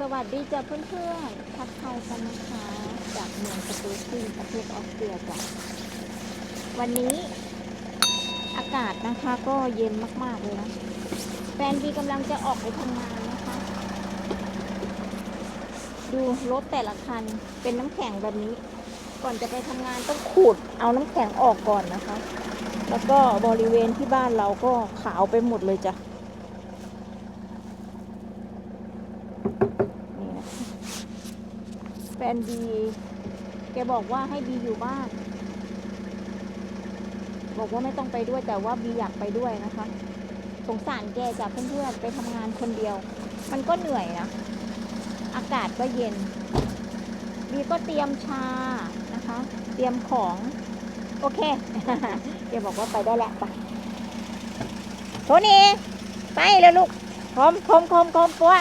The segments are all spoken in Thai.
สวัสดีจ้ะเพื่อนๆทักทายกันนะคะจากเมืองสตูซิงประเทศออสเตรียจ้ะวันนี้อากาศนะคะก็เย็นมากๆเลยนะแฟนบีกำลังจะออกไปทำงานนะคะ ดูรถแต่ละคันเป็นน้ำแข็งแบบนี้ ก่อนจะไปทำงานต้องขูดเอาน้ำแข็งออกก่อนนะคะ แล้วก็บริเวณที่บ้านเราก็ขาวไปหมดเลยจ้ะ นี่นะคะแฟ นบีแกบอกว่าให้บีอยู่บ้าน บอกว่าไม่ต้องไปด้วยแต่ว่าบีอยากไปด้วยนะคะ สงสารแกจากเพื่อนๆไปทำงานคนเดียว มันก็เหนื่อยนะ อากาศก็เย็น บีก็เตรียมชานะคะ เตรียมของ โอเคแกบอกว่าไปได้แล้วไปโทนี่ไปเลยลูกคมคมคมคมปัว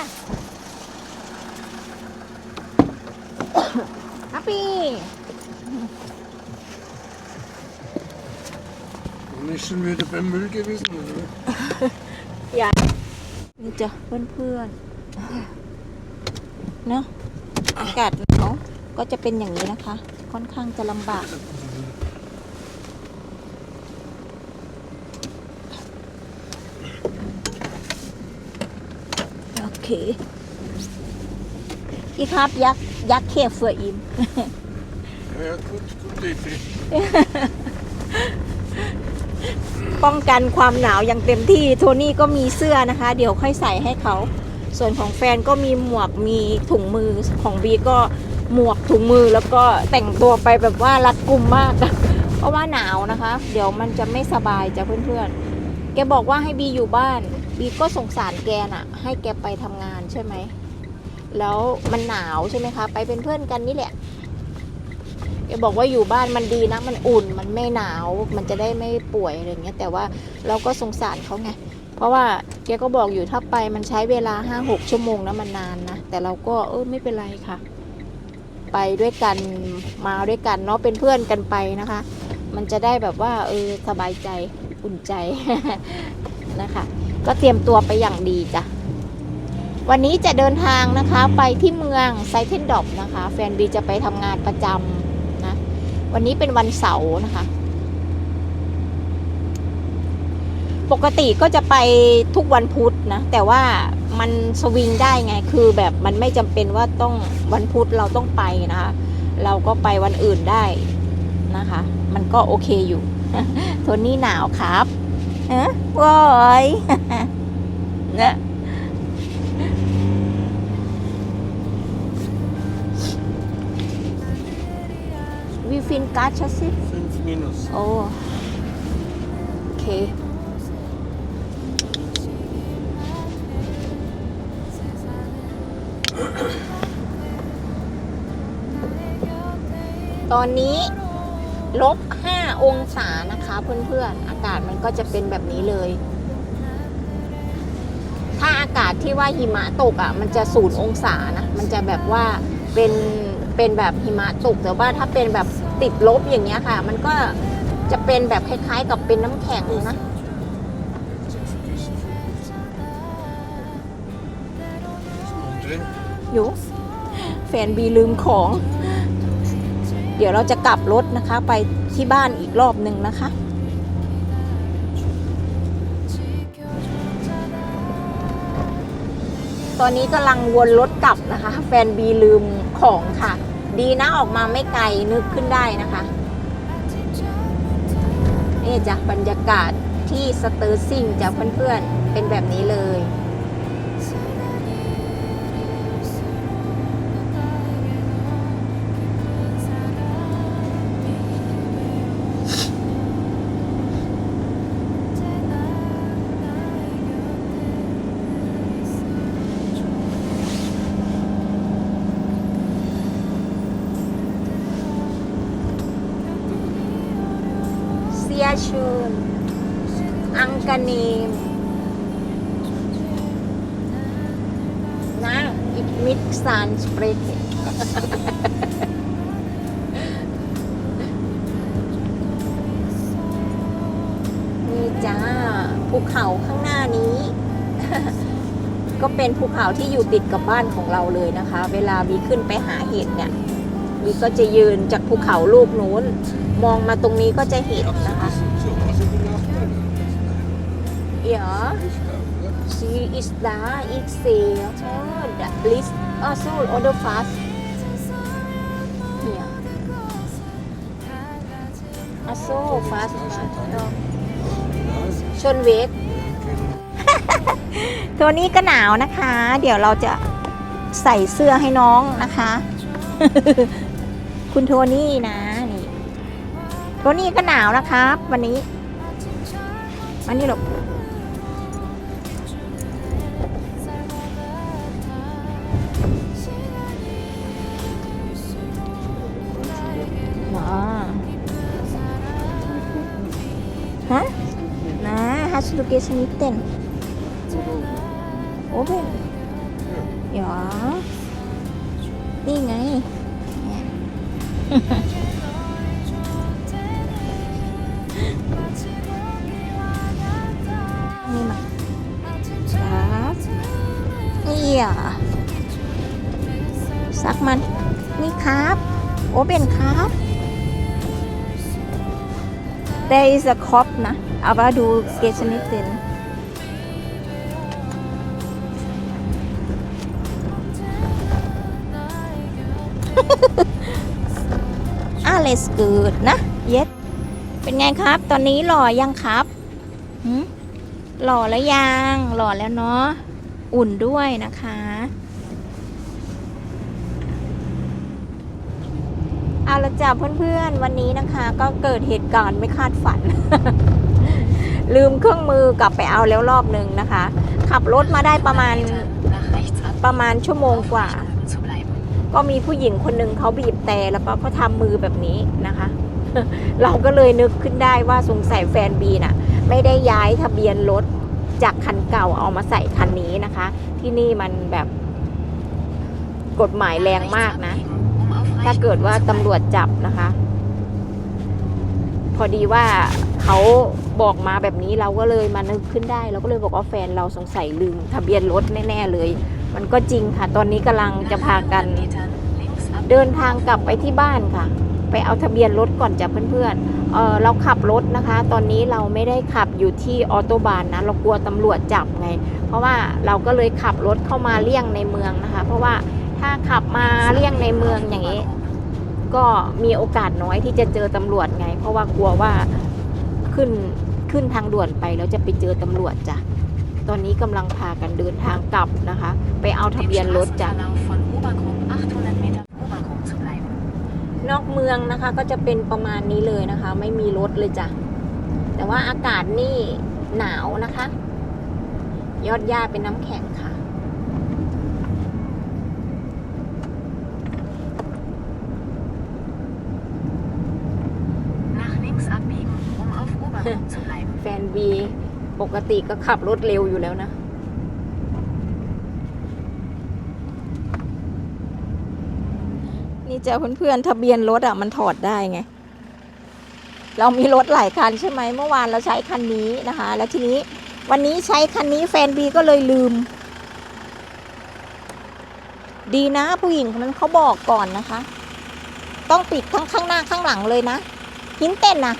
ฮัปปี้ Und nicht schon wieder beim Müll gewesen, oder? นี่จ้ะเพื่อนๆ เนอะอากาศหนาวก็จะเป็นอย่างนี้นะคะ ค่อนข้างจะลำบาก โอเค อีครับยักษ์ยักเคฟเฟอร์อิม Ja, ja, gut, gute Idee. ป้องกันความหนาวอย่างเต็มที่ โทนี่ก็มีเสื้อนะคะ เดี๋ยวค่อยใส่ให้เขา ส่วนของแฟนก็มีหมวกมีถุงมือของบีก็หมวกถุงมือแล้วก็แต่งตัวไปแบบว่ารัดกุมมาก เพราะว่าหนาวนะคะ เดี๋ยวมันจะไม่สบายจ้ะเพื่อนๆ แกบอกว่าให้บีอยู่บ้าน บีก็สงสารแกน่ะ ให้แกไปทำงานใช่ไหม แล้วมันหนาวใช่ไหมคะ ไปเป็นเพื่อนกันนี่แหละแกบอกว่าอยู่บ้านมันดีนะมันอุ่นมันไม่หนาว มันจะได้ไม่ป่วยอะไรเงี้ยแต่ว่าเราก็สงสารเขาไงเพราะว่าแกก็บอกอยู่ถ้าไปมันใช้เวลาห้าหกชั่วโมงนะมันนานนะแต่เราก็เออไม่เป็นไรค่ะ ไปด้วยกันมาด้วยกันเนาะเป็นเพื่อนกันไปนะคะ มันจะได้แบบว่าเออสบายใจอุ่นใจนะคะ ก็เตรียมตัวไปอย่างดีจ้ะ วันนี้จะเดินทางนะคะไปที่เมืองไซเทนดอปนะคะ แฟนบีจะไปทำงานประจำนะ วันนี้เป็นวันเสาร์นะคะ ปกติก็จะไปทุกวันพุธนะ แต่ว่ามันสวิงได้ไง คือแบบมันไม่จำเป็นว่าต้องวันพุธเราต้องไปนะคะ เราก็ไปวันอื่นได้นะคะ มันก็โอเคอยู่โทนี่หนาวครับเออว้ายนะ วีฟินการ์ดชัสซิ Fünf minus. โอ้โอเคตอนนี้ลบ 5 องศานะคะเพื่อนๆ อากาศมันก็จะเป็นแบบนี้เลย ถ้าอากาศที่ว่าหิมะตกอะ มันจะศูนย์องศานะ มันจะแบบว่าเป็นเป็นแบบหิมะตกแต่ว่าถ้าเป็นแบบ ติดลบอย่างเงี้ยค่ะ มันก็จะเป็นแบบคล้ายๆกับเป็นน้ำแข็งนะ Und drin? อยู่แฟนบีลืมของ เดี๋ยวเราจะกลับรถนะคะ ไปที่บ้านอีกรอบหนึ่งนะคะ ตอนนี้กำลังวนรถกลับนะคะ แฟนบีลืมของค่ะ ดีนะออกมาไม่ไกลนึกขึ้นได้นะคะ นี่จ้ะบรรยากาศที่สเตอร์ซิงจ้ะเพื่อนๆ เป็นแบบนี้เลย Sehr schön. Angenehm. Na, ich mit San spreche. นี่จ้าภูเขาข้างหน้านี้ ก็เป็นภูเขาที่อยู่ติดกับบ้านของเราเลยนะคะ เวลาบีขึ้นไปหาเห็ดเนี่ยบีก็จะยืนจากภูเขาลูกนู้น มองมาตรงนี้ก็จะเห็นนะคะ ihr she is da ik say oh the list also order fast here also fast fast ชนเวกตัวนี้ก็หนาวนะคะ เดี๋ยวเราจะใส่เสื้อให้น้องนะคะ คุณโทนี่นะนี่โทนี่ก็หนาวนะครับ วันนี้ วันนี้หรอกอ๋อ ฮะนะฮัสลูเกชนิเต็นโอเปนยวนี่ไง นี่มาครับนี่อะซักมัน นี่ครับ โอเปนครับ There is a cop นะ aber du gehst nicht hin Alles good นะเย็ดเป็นไงครับ ตอนนี้หล่อยังครับหืมหล่อแล้วยัง หล่อแล้วเนาะ อุ่นด้วยนะคะ เอาละจ้ะเพื่อนๆ วันนี้นะคะ ก็เกิดเหตุการณ์ไม่คาดฝัน ลืมเครื่องมือกลับไปเอาแล้วรอบหนึ่งนะคะ ขับรถมาได้ประมาณประมาณชั่วโมงกว่า ก็มีผู้หญิงคนหนึ่งเขาบีบแต่แล้วก็เขาทำมือแบบนี้นะคะ เราก็เลยนึกขึ้นได้ว่าสงสัยแฟนบีน่ะ ไม่ได้ย้ายทะเบียนรถจากคันเก่าเอามาใส่คันนี้นะคะ ที่นี่มันแบบกฎหมายแรงมากนะ ถ้าเกิดว่าตำรวจจับนะคะ พอดีว่าเขาบอกมาแบบนี้เราก็เลยมานึกขึ้นได้ เราก็เลยบอกว่าแฟนเราสงสัยลืมทะเบียนรถแน่ๆเลย มันก็จริงค่ะ ตอนนี้กำลังจะพากัน เดินทางกลับไปที่บ้านค่ะ ไปเอาทะเบียนรถก่อนจากเพื่อนๆเออเราขับรถนะคะ ตอนนี้เราไม่ได้ขับอยู่ที่ออโตบานนะ เรากลัวตำรวจจับไง เพราะว่าเราก็เลยขับรถเข้ามาเลี่ยงในเมืองนะคะ เพราะว่า ถ้าขับมาเลี่ยงในเมืองอย่างนี้ ก็มีโอกาสน้อยที่จะเจอตำรวจไง เพราะว่ากลัวว่าขึ้นขึ้นทางด่วนไปแล้วจะไปเจอตำรวจจ้ะ ตอนนี้กำลังพากันเดินทางกลับนะคะ ไปเอาทะเบียนรถจ้ะนอกเมืองนะคะก็จะเป็นประมาณนี้เลยนะคะ ไม่มีรถเลยจ้ะ แต่ว่าอากาศนี่หนาวนะคะ ยอดหญ้าเป็นน้ำแข็ง บีปกติก็ขับรถเร็วอยู่แล้วนะ นี่เจ้าเพื่อนๆทะเบียนรถอะมันถอดได้ไง เรามีรถหลายคันใช่ไหมเมื่อวานเราใช้คันนี้นะคะ แล้วทีนี้วันนี้ใช้คันนี้แฟนบีก็เลยลืม ดีนะผู้หญิงคนนั้นเขาบอกก่อนนะคะ ต้องปิดทั้งข้างหน้าข้างหลังเลยนะหินเต้นนะ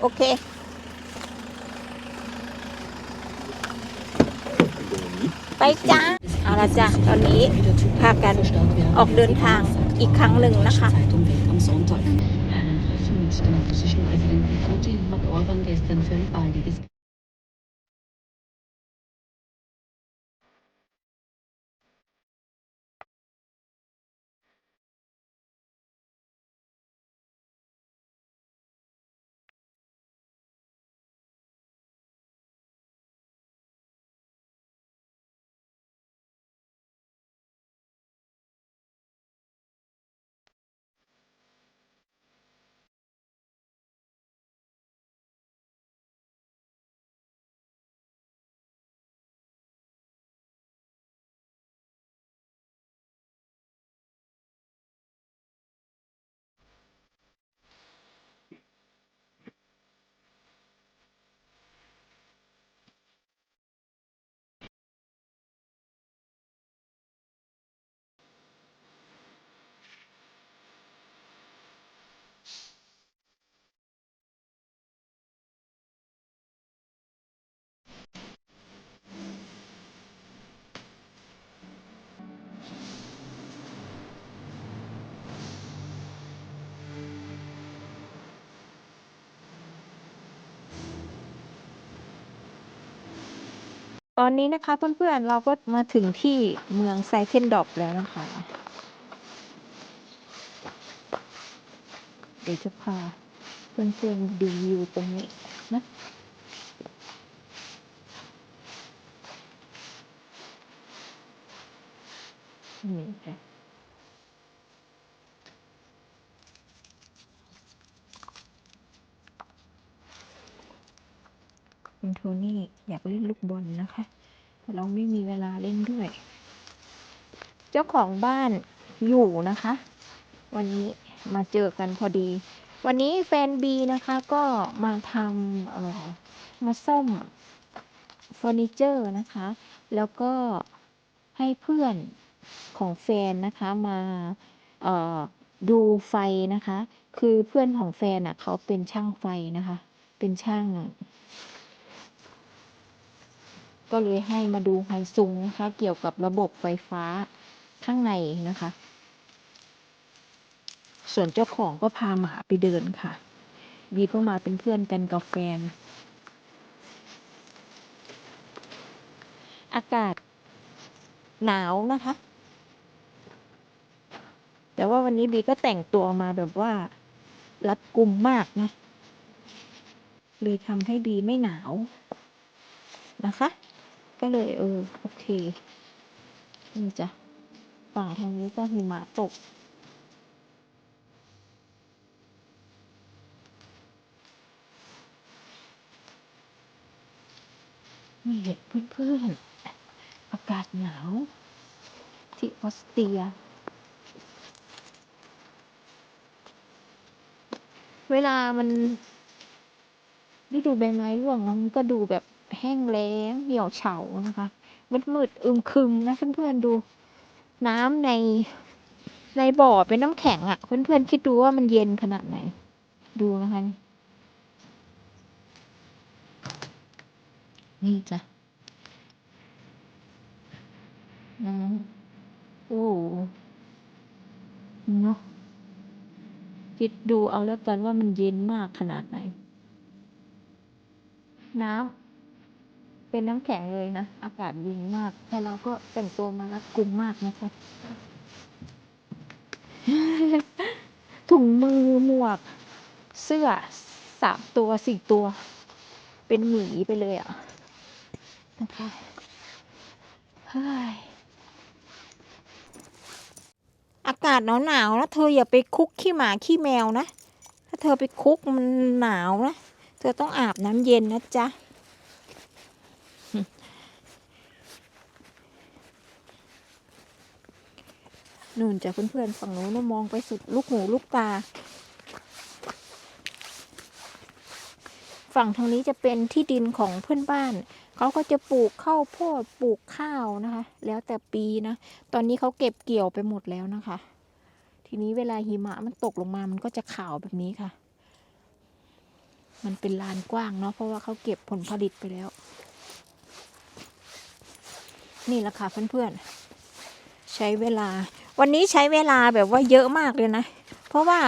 โอเคไปจ้าเอาละจ้าตอนนี้พากันออกเดินทางอีกครั้งหนึ่งนะคะ ตอนนี้นะคะเพื่อนๆ เราก็มาถึงที่เมืองไซเทนดอบแล้วนะคะ เดี๋ยวจะพาเพื่อนๆดูวิวตรงนี้นะนี่ค่ะ คุณโทนี่อยากเล่นลูกบอลนะคะ แต่เราไม่มีเวลาเล่นด้วย เจ้าของบ้านอยู่นะคะ วันนี้มาเจอกันพอดี วันนี้แฟนบีนะคะก็มาทำเอ่อมาซ่อมเฟอร์นิเจอร์นะคะ แล้วก็ให้เพื่อนของแฟนนะคะมาเอ่อดูไฟนะคะ คือเพื่อนของแฟนอะเขาเป็นช่างไฟนะคะ เป็นช่าง ก็เลยให้มาดูไฮซุงนะคะ เกี่ยวกับระบบไฟฟ้าข้างในนะคะ ส่วนเจ้าของก็พาหมาไปเดินค่ะบีก็มาเป็นเพื่อนกันกับแฟน อากาศหนาวนะคะ แต่ว่าวันนี้บีก็แต่งตัวมาแบบว่ารัดกุมมากนะ เลยทำให้บีไม่หนาวนะคะ ก็เลยเออโอเคนี่จ้ะฝั่งทางนี้ก็หิมะตก นี่เพื่อนๆ อากาศหนาว ที่ออสเตรีย เวลามันฤดูใบไม้ร่วงแล้วมันก็ดูแบบ แห้งแล้งเหี่ยวเฉานะคะมืดมืดอึมครึมนะเพื่อนๆดู น้ำในในบ่อเป็นน้ำแข็งอะ่ะ เพื่อนๆคิดดูว่ามันเย็นขนาดไหน ดูนะคะนี่จ้ะน้ำโอ้เนาะคิดดูเอาแล้วกันว่ามันเย็นมากขนาดไหน น้ำ เป็นน้ำแข็งเลยนะ อากาศเย็นมาก แต่เราก็แต่งตัวมารัดกุมมากนะคะถุงมือหมวก เสื้อสามตัวสี่ตัว เป็นหมีไปเลยอะนะคะเฮ้ยอากาศหนาวๆนะเธออย่าไปคุกขี้หมาขี้แมวนะ ถ้าเธอไปคุกมันหนาวนะ เธอต้องอาบน้ำเย็นนะจ๊ะ นู่นจ้ะเพื่อนๆฝั่งโน้นมองไปสุดลูกหูลูกตา ฝั่งทางนี้จะเป็นที่ดินของเพื่อนบ้าน เขาก็จะปลูกข้าวโพดปลูกข้าวนะคะ แล้วแต่ปีนะ ตอนนี้เขาเก็บเกี่ยวไปหมดแล้วนะคะ ทีนี้เวลาหิมะมันตกลงมามันก็จะขาวแบบนี้ค่ะ มันเป็นลานกว้างเนาะเพราะว่าเขาเก็บผลผลิตไปแล้ว นี่แหละค่ะเพื่อนๆใช้เวลา วันนี้ใช้เวลาแบบว่าเยอะมากเลยนะ เพราะว่า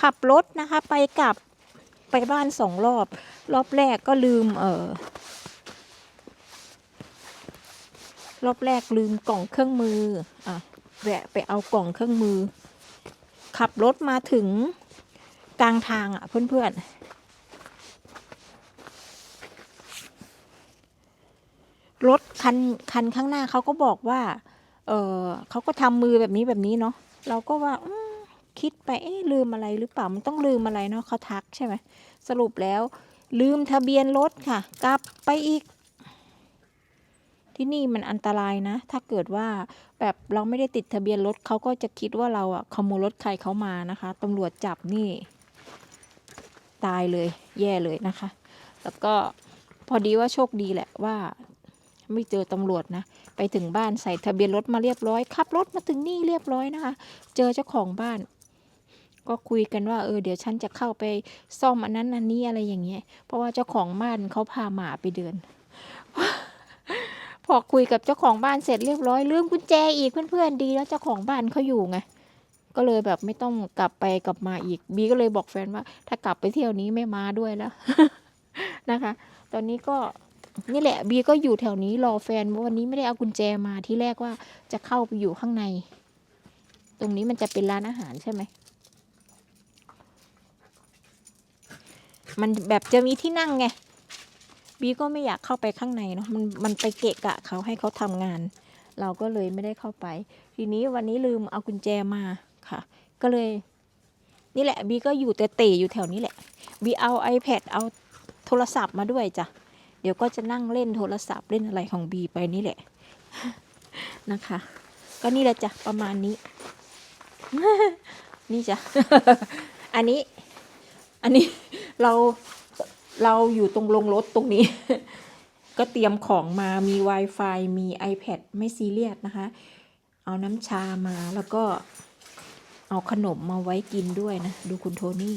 ขับรถนะคะไปกลับไปบ้านสองรอบ รอบแรกก็ลืมเออรอบแรกลืมกล่องเครื่องมืออะแวะไปเอากล่องเครื่องมือ ขับรถมาถึงกลางทางอะเพื่อนๆรถคันคันข้างหน้าเขาก็บอกว่า เออเขาก็ทำมือแบบนี้แบบนี้เนาะเราก็ว่าคิดไปเอ๊ะลืมอะไรหรือเปล่ามันต้องลืมอะไรเนาะเขาทักใช่ไหมสรุปแล้ว ลืมทะเบียนรถค่ะ กลับไปอีก ที่นี่มันอันตรายนะ ถ้าเกิดว่าแบบเราไม่ได้ติดทะเบียนรถเขาก็จะคิดว่าเราอะขโมยรถใครเขามานะคะตำรวจจับนี่ ตายเลย แย่เลยนะคะ แล้วก็พอดีว่าโชคดีแหละว่า ไม่เจอตำรวจนะ ไปถึงบ้านใส่ทะเบียนรถมาเรียบร้อยขับรถมาถึงนี่เรียบร้อยนะคะ เจอเจ้าของบ้าน ก็คุยกันว่าเออเดี๋ยวฉันจะเข้าไปซ่อมอันนั้นอันนี้อะไรอย่างเงี้ย เพราะว่าเจ้าของบ้านเขาพาหมาไปเดิน พอคุยกับเจ้าของบ้านเสร็จเรียบร้อยลืมกุญแจอีกเพื่อนๆดีแล้วเจ้าของบ้านเขาอยู่ไงก็เลยแบบไม่ต้องกลับไปกลับมาอีกบีก็เลยบอกแฟนว่า ถ้ากลับไปเที่ยวนี้ไม่มาด้วยแล้วนะคะ ตอนนี้ก็ นี่แหละบีก็อยู่แถวนี้รอแฟนเพราวันนี้ไม่ได้เอากุญแจมาที่แรกว่าจะเข้าไปอยู่ข้างใน ตรงนี้มันจะเป็นร้านอาหารใช่ไหมมันแบบจะมีที่นั่งไงบีก็ไม่อยากเข้าไปข้างในเนาะมันมันไปเกะกะเขาให้เขาทำงาน เราก็เลยไม่ได้เข้าไป ทีนี้วันนี้ลืมเอากุญแจมาค่ะ ก็เลย นี่แหละบีก็อยู่แต่เตะอยู่แถวนี้แหละบีเอา iPad เอาโทรศัพท์มาด้วยจ้ะ ดี๋ยวก็จะนั่งเล่นโทรศัพท์เล่นอะไรของบีไปนี่แหละ นะคะ ก็นี่แหละจ้ะประมาณนี้ นี่จ้ะ อันนี้ อันนี้เราเราอยู่ตรงลงรถตรงนี้ ก็เตรียมของมามี Wi-Fi มี iPad ไม่ซีเรียสนะคะ เอาน้ำชามาแล้วก็เอาขนมมาไว้กินด้วยนะ ดูคุณโทนี่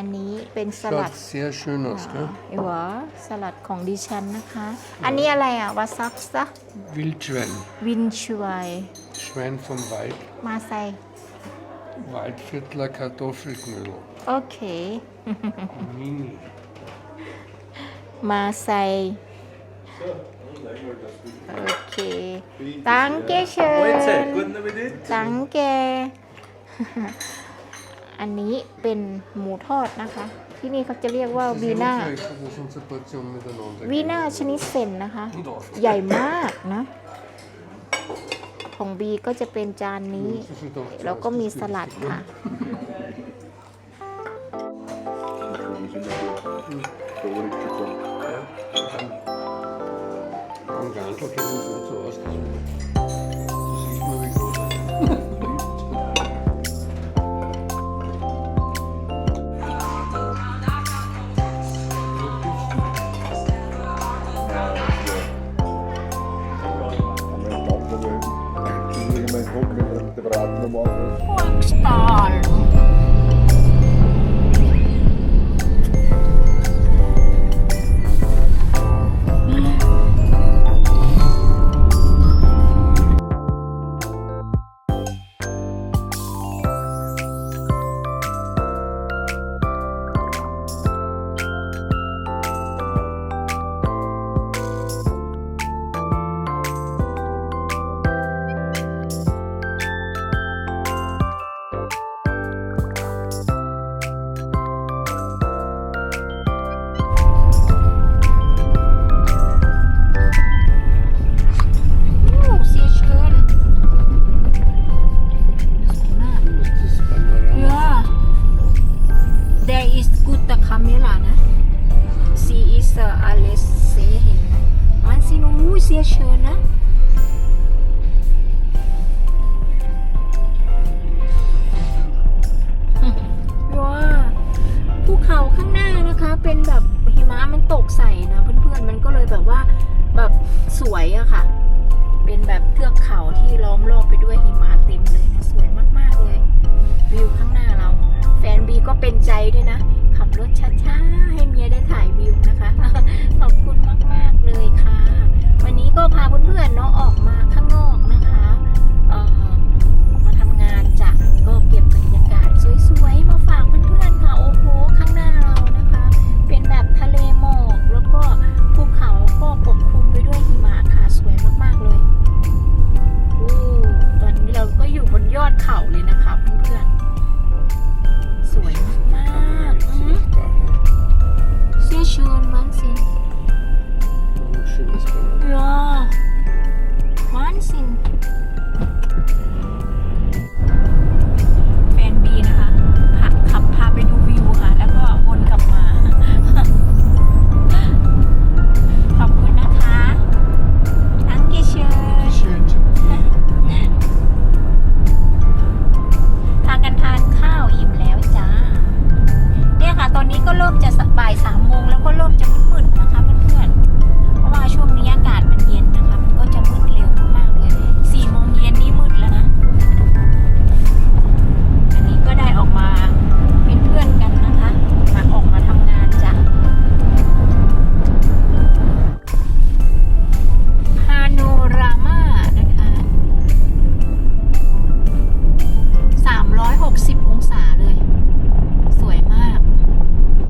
อันนี้เป็นสลัด Schaut sehr schön aus, gell? เอวะสลัดของดิฉันนะคะ อันนี้อะไรอะวาซักซะ Wildschwein. วินชวย Schwein vom Wald. มาใส่ Waldviertler Kartoffelknödel. โอเค Mini. มาใส่โอเค ตังเกเชนตังเก อันนี้เป็นหมูทอดนะคะ ที่นี่เขาจะเรียกว่าวีน่า Das ist unsere Portion miteinander. วีน่าชนิดเซนนะคะ ใหญ่มากนะ ของบีก็จะเป็นจานนี้ แล้วก็มีสลัดค่ะ นู